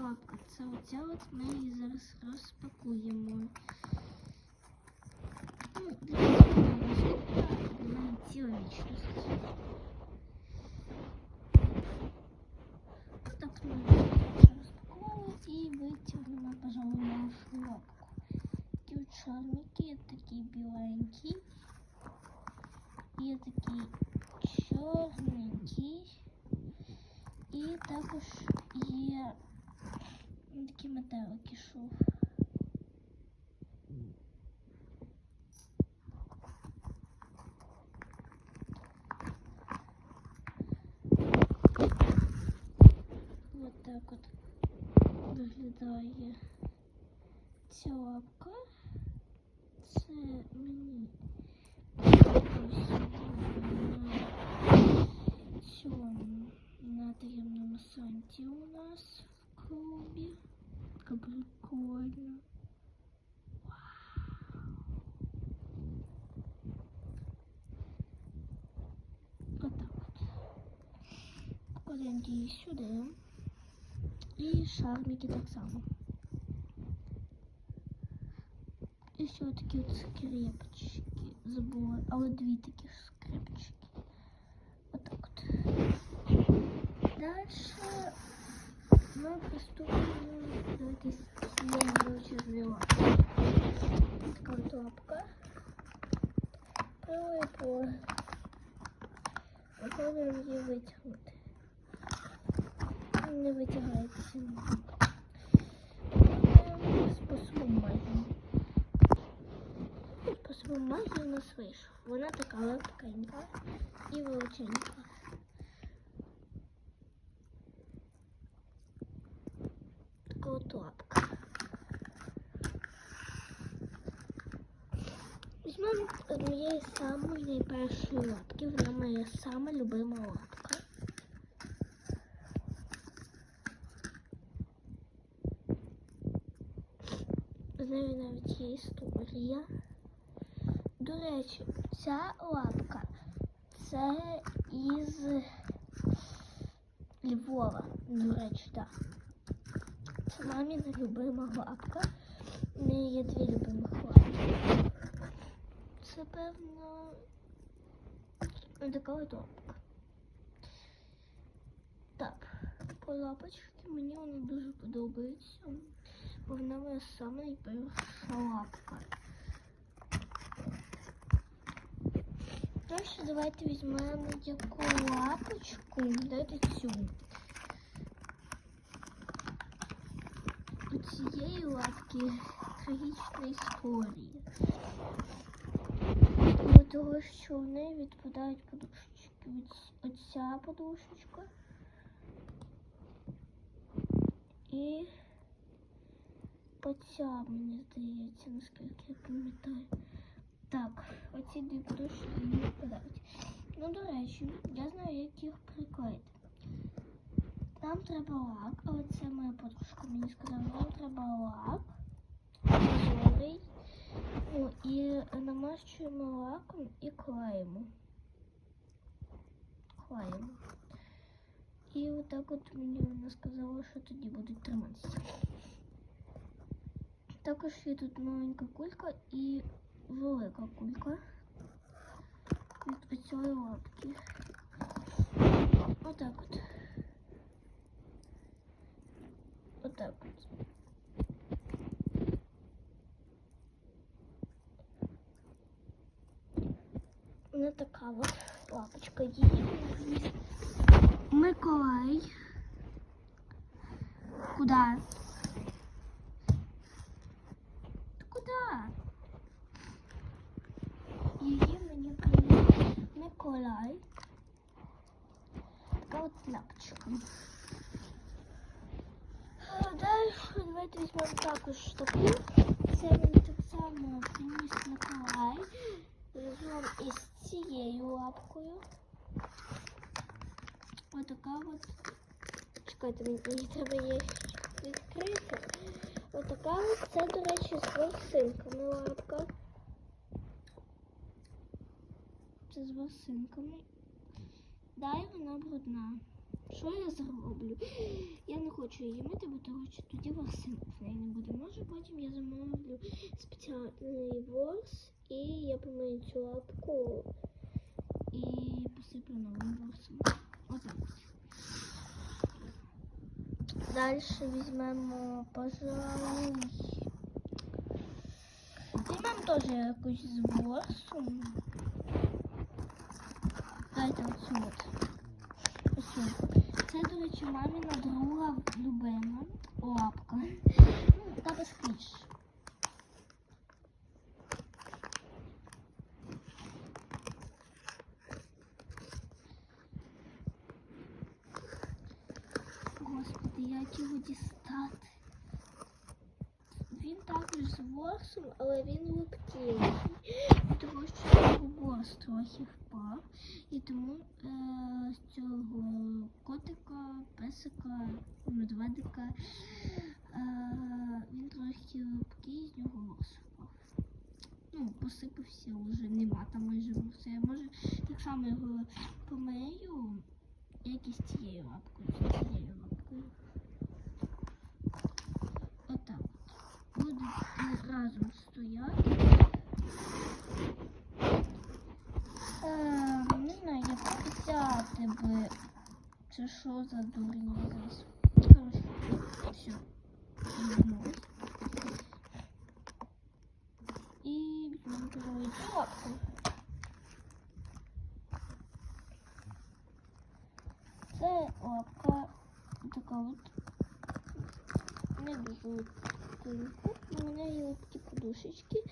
Перша лапка. Це оця от ми її зараз розпакуємо. Ну, дивіться, вона наступна, вона ціла вічність. Отак ми розпаковуємо і витягнемо, пожалуй, нашу лапку. Такі от шармики, є такі біленькі. Є такі чорненькі. І також є такі метелики шов. Ось так от виглядає ця лапка. Це мені ось на цьому на таємному санті у нас в клубі. Така прикольно. Отак от. Кладемо її сюди. І шармики так само. І ще такі от скрепочки. Забула, але дві такі скрепочки. Отак от. Дальше ми приступимо до якоїсь величезної лапки. Така от лапка. Прилипла. Попробуємо її витягнути. Не витягається. Попробуємо Способом магії. Способом магії у нас вийшов. Вона така легкенька і величенька. Візьмемо однієї самої найпершої лапки. Вона моя сама любима лапка. З нею навіть є історія. До речі, ця лапка це із Львова. До речі, так. Це маміна любима лапка. У неї є дві любимих лапки. Це певно така лапка. Так, по лапочці мені вона дуже подобається. Бо вона моя сама найперша лапка. Дальше давайте візьмемо яку лапочку. Дайте цю. У цієї лапки трагічна історія. Того, що в неї відпадають подушечки. Оця подушечка. І оця, мені здається, наскільки я пам'ятаю. Так, оці дві подушки не відпадають. Ну, до речі, я знаю, як їх приклеїти. Нам треба лак, але це моя подружка мені сказала, нам треба лак прозорий. Ну, і намащуємо лаком і клеїмо. Клеїмо. І отак от мені вона сказала, що тоді будуть триматися. Також є тут маленька кулька і велика кулька від цієї лапки. Отак от. Отак от. Її. Миколай. Куда? Ти Куда? Її мені приніс Миколай. Така от лапочка. Далі давайте візьмемо також таку. Це мені так само приніс Миколай. Візьмемо із цією лапкою. Отака от. Чекайте, мені треба її відкрити. Отака от. Це, до речі, з волосинками лапка. Це з волосинками. Дай вона брудна. Що я зроблю? Я не хочу її мити, бо тому що тоді волосинок в неї не буде. Може потім я замовлю спеціальний ворс і я помию цю лапку і посиплю новим ворсом. Отак. Далі візьмемо, пожалуй. Візьмемо теж якусь з ворсом. Дайте оцю от. Оцю. Це, до речі, маміна друга любима лапка. Ну, також кліш. Господи, як дістати? Він також з ворсом, але він липкий. Тому що його ворс трохи впав. І тому е, з цього котика, песика, медведика е, він трохи липкий, з нього ворс впав. Ну, посипався вже, нема там майже ворса. Я може так само його помию, як і з цією лапкою, цією лапкою. Отак от. Будуть разом стояти. Е, не знаю, як взяти би. Це що за здесь? Короче, все. І візьмемо лапку. Це лапка така от не дуже. У неї є такі подушечки.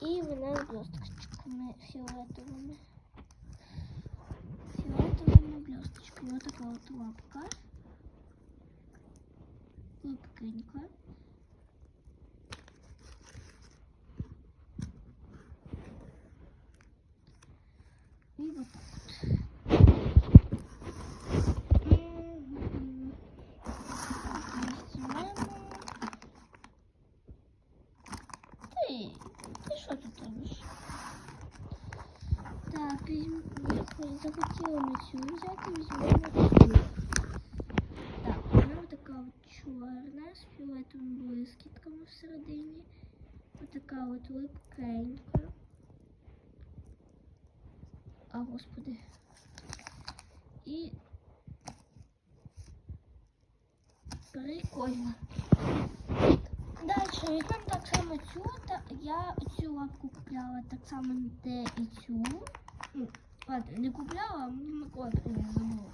І вона з блісточками фіолетовими. Фіолетовими блісточками. Ось така от лапка. Липкенька. Цю взяти, візьмемо цю. Так, вона така от чорна з фіолетовими блискітками всередині. Отака от липкенька. А, господи. І прикольно. Далі візьмемо так само цю, та я цю лапку купляла так само де і цю. Ну, ладно, не купляла, а мені Микола приніс забула.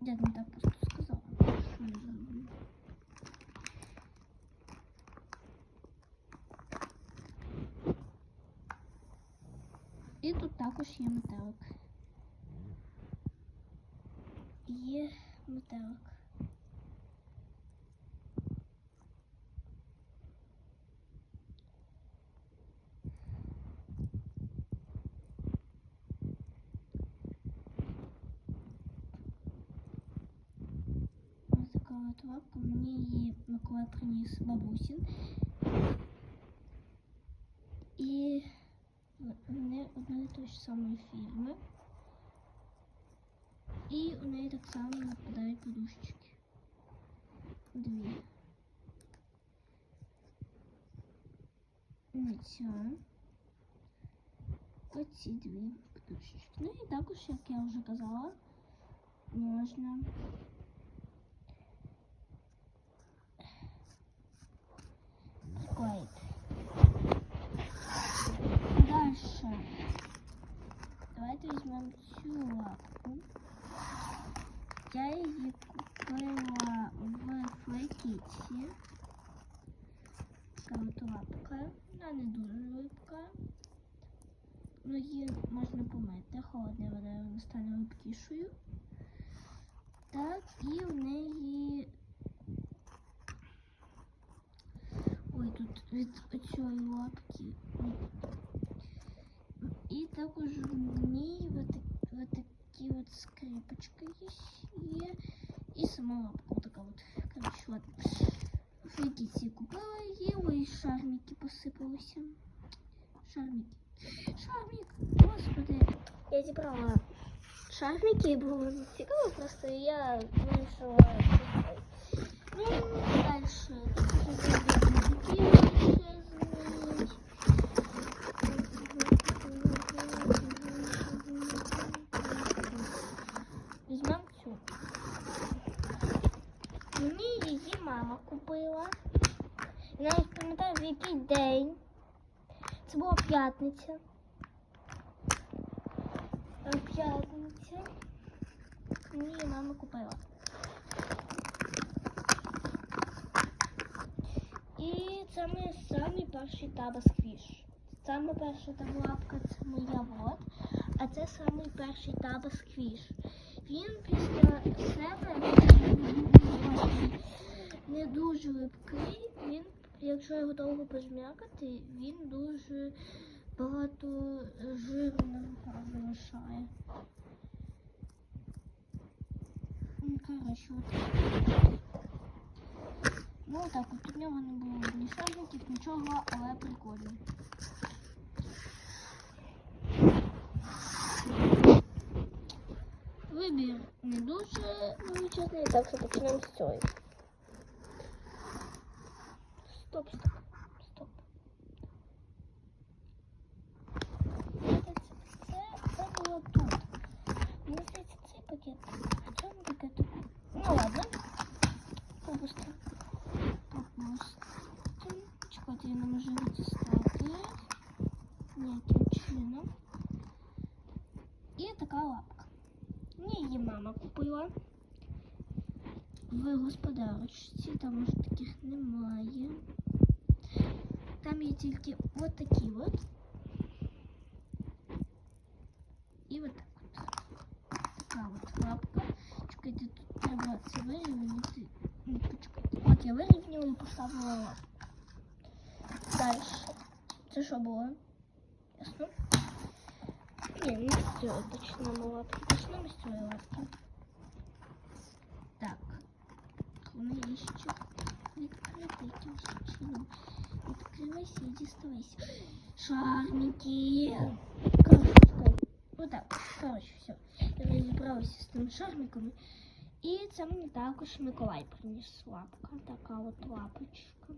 Я не так просто сказала. що я забула. І тут також є метелик. Є метелик. Ось така от лапка. Мені її Микола приніс бабусін. І вони одної тої ж самої фірми. І у неї так само нападають подушечки. Дві. Не ця. Оці дві подушечки. Ну і також, як я вже казала, можна Приклеїти. Дальше. Давайте візьмемо цю лапку. Я її купила в флекіці. Така от лапка. Вона не дуже липка. Ну, її можна помити. Холодна вода вона стане липкішою. Так, і в неї. Ой, тут від цієї лапки. І також в ній вот, вот такі от скрипочки є. є. І сама лапка така от. Короче, ладно. Фрикіці купила її, ой, шармики посипалися. Шармики. Шармік, господи. Я зібрала шарміки, було мені цікаво, просто і я вирішила. це. Ну, далі. Візьмемо цю. Мені її мама купила. Я навіть пам'ятаю, в який день. Це була п'ятниця. П'ятниця. Мені мама купила. І це мій самий перший табасквіш. Саме перша таблапка це моя вот, а це самий перший табасквіш. Він після себе не дуже липкий. Він, якщо його довго пожмякати, він дуже багато жиру нам залишає. Ну, коротше, от. Ну так, от у нього не було ні шарників, нічого, але прикольно. Вибір не дуже величезний, так що почнемо з цього. купила. В господарочці, там вже таких немає. Там є тільки от такі от. І от так от. Така от лапка. Чекайте, тут треба це вирівняти. Ну, почекайте. От я вирівняла і поставила лапку. Далі. Це що було? Ясно? Ні, не з цього почнемо лапки. Почнемо з цієї лапки. Вони є ще відкрити якимось чином. Відкривайся і діставайся. Шармики. Короче, чекай. Отак. Коротше, все. Я розібралася з тими шармиками. І це мені також Миколай приніс лапка. Така от лапочка.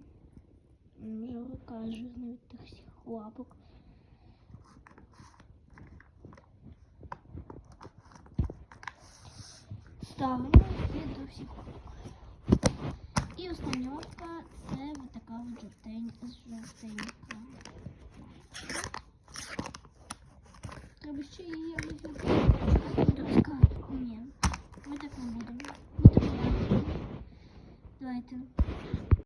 М, Вже рука жирна від тих всіх лапок. Ставимо і до всіх лапок. І остання це така жовтенька. Треба ще її розібрати.